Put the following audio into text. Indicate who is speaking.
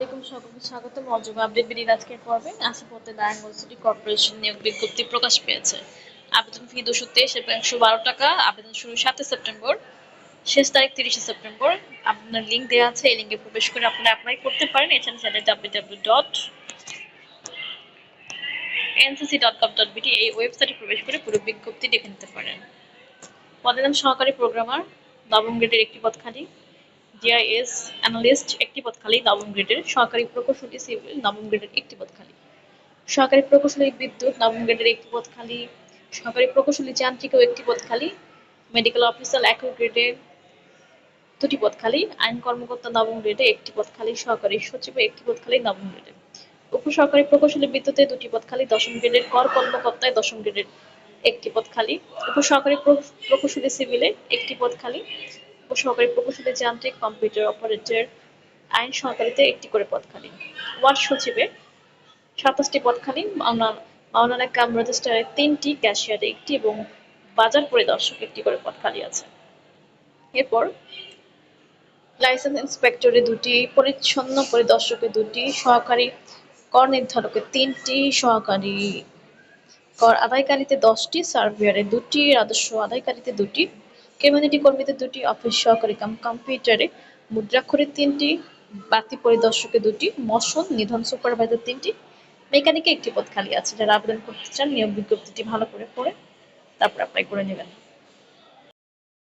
Speaker 1: আসসালামাইকুম সকলকে স্বাগত মজুব আপডেট বিডির আজকের পর্বে। আশাপথে নারায়ণগঞ্জ সিটি কর্পোরেশন নিয়োগ বিজ্ঞপ্তি প্রকাশ পেয়েছে। আবেদন ফি দুশো তেইশ এবং একশো বারো টাকা। আবেদন শুরু সাতই সেপ্টেম্বর, শেষ তারিখ তিরিশে সেপ্টেম্বর। আপনার লিঙ্ক দেওয়া আছে, এই লিঙ্কে প্রবেশ করে আপনারা অ্যাপ্লাই করতে পারেন। এছাড়া channel W W dot NCC dot com dot BD এই ওয়েবসাইটে প্রবেশ করে পুরো বিজ্ঞপ্তি দেখে নিতে পারেন। পদের নাম সহকারী প্রোগ্রামার নবম গ্রেডের একটি পদ খালি ডিআইএস অ্যানালিস্ট একটি নবম গ্রেডের প্রকৌশলী সিভিল, নবম গ্রেডের একটি প্রকৌশলী বিদ্যুৎ, নবম গ্রেডের একটি প্রকৌশলী যান্ত্রিক একটি মেডিকেল অফিসার একই গ্রেডে দুটি পদ খালি আইন কর্মকর্তা নবম গ্রেডে একটি পদ খালি সহকারী সচিব একটি পদ নবম গ্রেডে। উপসহকারী প্রকৌশলী বিদ্যুতে দুটি পদ খালি দশম গ্রেডের কর কর্মকর্তায় দশম গ্রেডের একটি পদ উপসহকারী প্রকৌশলী সিভিলে একটি পদ খালি উপসহকারী প্রকৌশলী যান্ত্রিক কম্পিউটার অপারেটর আইন সহকারীতে একটি করে পদ খালি ওয়ার্ড সচিবে সাতাশটি পদ খালি মাওলানা কাম রেজিস্ট্রারে তিনটি, ক্যাশিয়ারে একটি এবং বাজার পরিদর্শক একটি করে পদ খালি আছে। এরপর লাইসেন্স ইন্সপেক্টরে দুটি, পরিচ্ছন্ন পরিদর্শকে দুটি, সহকারী কর নির্ধারকে তিনটি, সহকারী কর আদায়কারীতে দশটি, সার্ভেয়ারে দুটি, রাজস্ব আদায়কারীতে দুটি কমিউনিটি কর্মীদের দুটি অফিস সহকারী কাম কম্পিউটারে মুদ্রাক্ষরের তিনটি, বাতি পরিদর্শকে দুটি, মশন, নিধন সুপারভাইজার তিনটি মেকানিকে একটি পদ খালি আছে। যারা আবেদন করতে চান, নিয়োগ বিজ্ঞপ্তিটি ভালো করে পড়ে তারপর অ্যাপ্লাই করে নেবেন।